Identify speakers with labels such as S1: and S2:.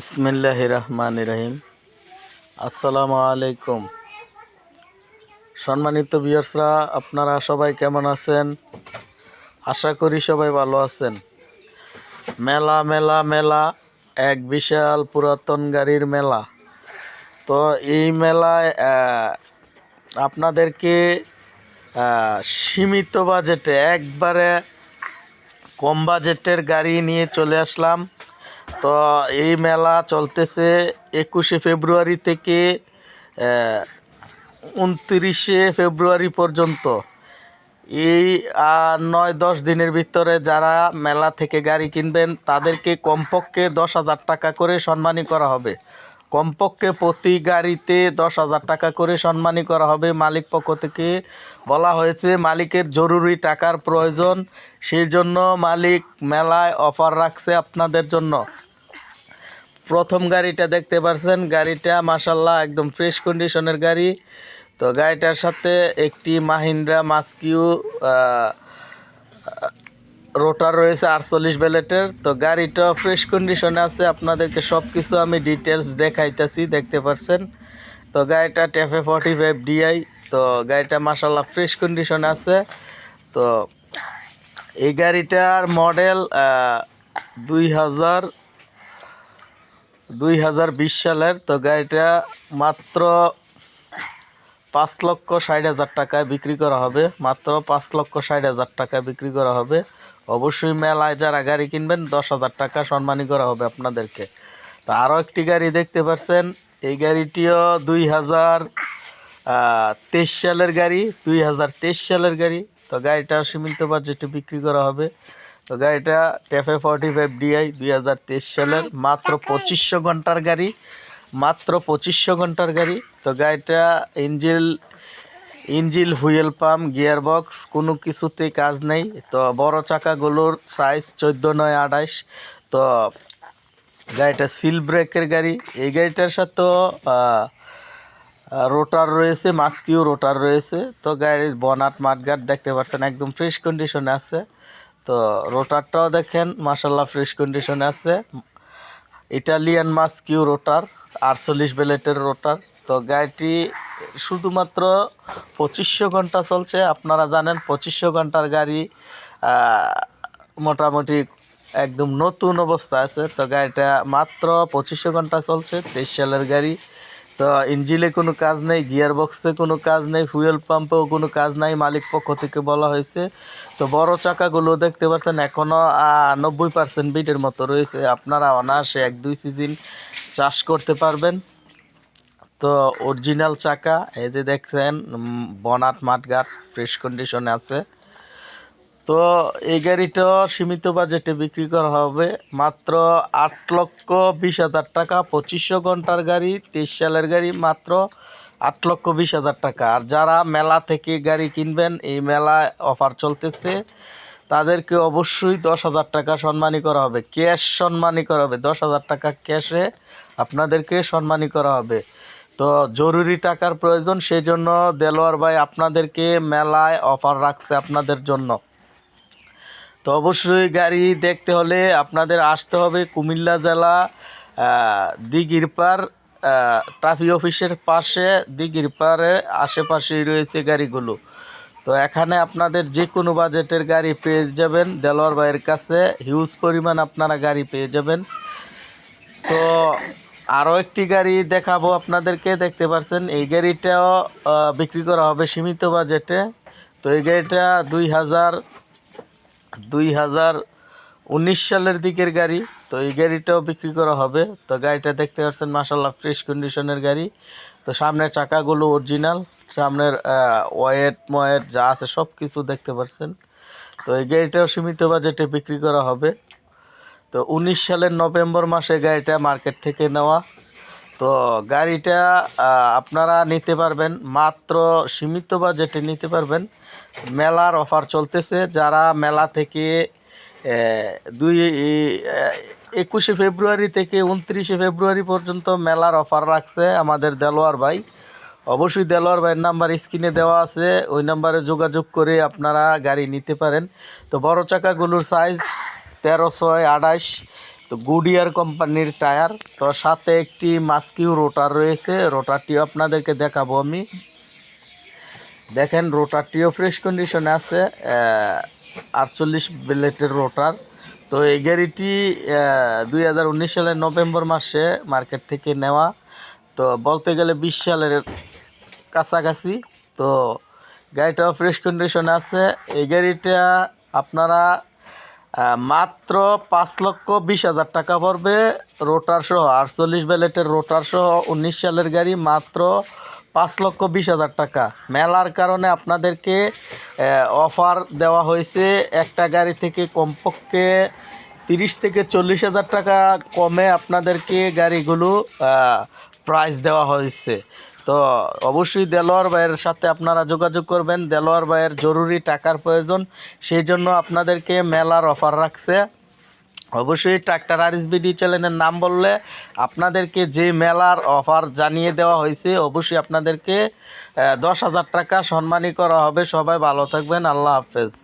S1: ইসমিল্লাহ রহমান রহিম আসসালামু আলাইকুম সম্মানিত বিয়ার্সরা আপনারা সবাই কেমন আছেন? আশা করি সবাই ভালো আছেন। মেলা মেলা মেলা, এক বিশাল পুরাতন গাড়ির মেলা। তো এই মেলায় আপনাদেরকে সীমিত বাজেটে, একবারে কম বাজেটের গাড়ি নিয়ে চলে আসলাম। তো এই মেলা চলতেছে একুশে ফেব্রুয়ারি থেকে উনত্রিশে ফেব্রুয়ারি পর্যন্ত। এই নয়, দশ দিনের ভিতরে যারা মেলা থেকে গাড়ি কিনবেন, তাদেরকে কমপক্ষে দশ হাজার টাকা করে সম্মানী করা হবে। কমপক্ষে প্রতি গাড়িতে দশ হাজার টাকা করে সম্মানী করা হবে। মালিক পক্ষ থেকে বলা হয়েছে, মালিকের জরুরি টাকার প্রয়োজন সেই জন্য মালিক মেলায় অফার রাখছে আপনাদের জন্য। প্রথম গাড়িটা দেখতে পারছেন। গাড়িটা মাসাল্লাহ একদম ফ্রেশ কন্ডিশনের গাড়ি। তো গাড়িটার সাথে একটি মাহিন্দ্রা মাস্কিউ রোটার রয়েছে আটচল্লিশ ব্যালেটের। তো গাড়িটা ফ্রেশ কন্ডিশনে আছে, আপনাদেরকে সব কিছু আমি ডিটেলস দেখাইতেছি, দেখতে পারছেন। তো গাড়িটা টেফে ফর্টি ফাইভ ডিআই তো গাড়িটা মাসাল্লাহ ফ্রেশ কন্ডিশনে আছে। তো এই গাড়িটার মডেল দুই হাজার দুই হাজার বিশ সালের, তো গাড়িটা মাত্র পাঁচ লক্ষ ষাট হাজার টাকায় বিক্রি করা হবে। মাত্র পাঁচ লক্ষ ষাট হাজার টাকায় বিক্রি করা হবে। অবশ্যই মেলায় যারা গাড়ি কিনবেন, দশ হাজার টাকা সম্মানী করা হবে আপনাদেরকে। তো আরও একটি গাড়ি দেখতে পাচ্ছেন এই গাড়িটিও দুই হাজার তেইশ সালের গাড়ি, দুই হাজার তেইশ সালের গাড়ি। তো গাড়িটা সীমিত বাজেটে বিক্রি করা হবে। তো গাড়িটা টেফে ফর্টি ফাইভ ডিআই দুই হাজার তেইশ সালের মাত্র পঁচিশশো ঘণ্টার গাড়ি মাত্র পঁচিশশো ঘণ্টার গাড়ি। তো গাড়িটা engine engine wheel pump gear box কোনো কিছুতেই কাজ নেই। তো বড় চাকাগুলোর সাইজ চোদ্দ নয় আঠাইশ তো গাড়িটা সিল ব্রেকের গাড়ি। এই গাড়িটার সাথেও রোটার রয়েছে মাস্কিউ রোটার রয়েছে। তো গাড়ির বনাট মাঠগাট দেখতে পাচ্ছেন একদম ফ্রেশ কন্ডিশনে আছে। তো রোটারটাও দেখেন মাসাল্লাহ ফ্রেশ কন্ডিশনে আছে। ইটালিয়ান মাস্কিউ রোটার আটচল্লিশ বেলেটের রোটার তো গাড়িটি শুধুমাত্র পঁচিশশো ঘণ্টা চলছে। আপনারা জানেন, পঁচিশশো ঘণ্টার গাড়ি মোটামুটি একদম নতুন অবস্থা আছে। তো গাড়িটা মাত্র পঁচিশশো ঘণ্টা চলছে, তেইশ সালের গাড়ি। তো ইঞ্জিনে কোনো কাজ নেই গিয়ার বক্সে কোনো কাজ নেই ফুয়েল পাম্পেও কোনো কাজ নাই মালিক পক্ষ থেকে বলা হয়েছে। তো বড় চাকাগুলো দেখতে পাচ্ছেন এখনও নব্বই পার্সেন্ট বিটের মতো রয়েছে। আপনারা অনায়াসে এক, দুই সিজন চাষ করতে পারবেন। তো অরিজিনাল চাকা, এই যে দেখছেন বনাট মাঠঘাট ফ্রেশ কন্ডিশনে আছে। তো এই গাড়িটা সীমিত বাজেটে বিক্রি করা হবে। মাত্র আট লক্ষ বিশ হাজার টাকা, পঁচিশশো ঘণ্টার গাড়ি, তেইশ সালের গাড়ি, মাত্র আট লক্ষ বিশ হাজার টাকা। আর যারা মেলা থেকে গাড়ি কিনবেন, এই মেলায় অফার চলতেছে, তাদেরকে অবশ্যই দশ হাজার টাকা সম্মানী করা হবে। ক্যাশ সম্মানী করা হবে। দশ হাজার টাকা ক্যাশে আপনাদেরকে সম্মানী করা হবে। তো জরুরি টাকার প্রয়োজন সেই জন্য দেলোয়ার ভাই আপনাদেরকে মেলায় অফার রাখছে আপনাদের জন্য। তো অবশ্যই গাড়ি দেখতে হলে আপনাদের আসতে হবে কুমিল্লা জেলা দিঘিরপাড় ট্রাফিক অফিসের পাশে, দিঘিরপাড়ে আশেপাশেই রয়েছে গাড়িগুলো। তো এখানে আপনাদের যে কোনো বাজেটের গাড়ি পেয়ে যাবেন, দেলোয়ার ভাইয়ের কাছে হিউজ পরিমাণ আপনারা গাড়ি পেয়ে যাবেন। তো আরও একটি গাড়ি দেখাবো আপনাদেরকে, দেখতে পাচ্ছেন এই গাড়িটাও বিক্রি করা হবে সীমিত বাজেটে। তো এই গাড়িটা দুই হাজার দুই হাজার উনিশ সালের দিকের গাড়ি, তো এই গাড়িটাও বিক্রি করা হবে। তো গাড়িটা দেখতে পাচ্ছেন মাসাল্লাহ ফ্রেশ কন্ডিশনের গাড়ি। তো সামনের চাকাগুলো অরিজিনাল সামনের ওয়েট, ময়েট যা আছে সব কিছু দেখতে পাচ্ছেন। তো এই গাড়িটাও সীমিত বাজেটে বিক্রি করা হবে। তো উনিশ সালের নভেম্বর মাসে গাড়িটা মার্কেট থেকে নেওয়া। তো গাড়িটা আপনারা নিতে পারবেন, মাত্র সীমিত বাজেটে নিতে পারবেন। মেলার অফার চলতেছে, যারা মেলা থেকে দুই একুশে ফেব্রুয়ারি থেকে উনত্রিশে ফেব্রুয়ারি পর্যন্ত মেলার অফার রাখছে আমাদের দেলোয়ার ভাই। অবশ্যই দেলোয়ার ভাইয়ের নাম্বার স্ক্রিনে দেওয়া আছে, ওই নাম্বারে যোগাযোগ করে আপনারা গাড়ি নিতে পারেন। তো বড় চাকাগুলোর সাইজ তেরো ছয় আঠাশ। তো গুডিয়ার কোম্পানির টায়ার। তো সাথে একটি মাস্কিউ রোটার রয়েছে। রোটারটিও আপনাদেরকে দেখাবো আমি। দেখেন, রোটারটিও ফ্রেশ কন্ডিশনে আছে আটচল্লিশ ব্লেটের রোটার। তো এই গাড়িটি দুই হাজার উনিশ সালের নভেম্বর মাসে মার্কেট থেকে নেওয়া। তো বলতে গেলে বিশ সালের কাছাকাছি। তো গাড়িটাও ফ্রেশ কন্ডিশনে আছে। এই গাড়িটা আপনারা মাত্র পাঁচ লক্ষ বিশ হাজার টাকা পড়বে রোটার সহ, আটচল্লিশ ব্যালেটের রোটার সহ উনিশ সালের গাড়ি মাত্র পাঁচ লক্ষ বিশ হাজার টাকা। মেলার কারণে আপনাদেরকে অফার দেওয়া হয়েছে একটা গাড়ি থেকে কমপক্ষে তিরিশ থেকে চল্লিশ হাজার টাকা কমে আপনাদেরকে গাড়িগুলো প্রাইস দেওয়া হয়েছে। তো অবশ্যই দেলোয়ার ভাইয়ের সাথে আপনারা যোগাযোগ করবেন। দেলোয়ার ভাইয়ের জরুরি টাকার প্রয়োজন, সেই জন্য আপনাদেরকে মেলার অফার রাখছে। অবশ্যই ট্রাক্টর আর বিডি চ্যানেলের নাম বললে আপনাদেরকে যে মেলার অফার জানিয়ে দেওয়া হয়েছে, অবশ্যই আপনাদেরকে দশ হাজার টাকা সম্মানী করা হবে। সবাই ভালো থাকবেন। আল্লাহ হাফেজ।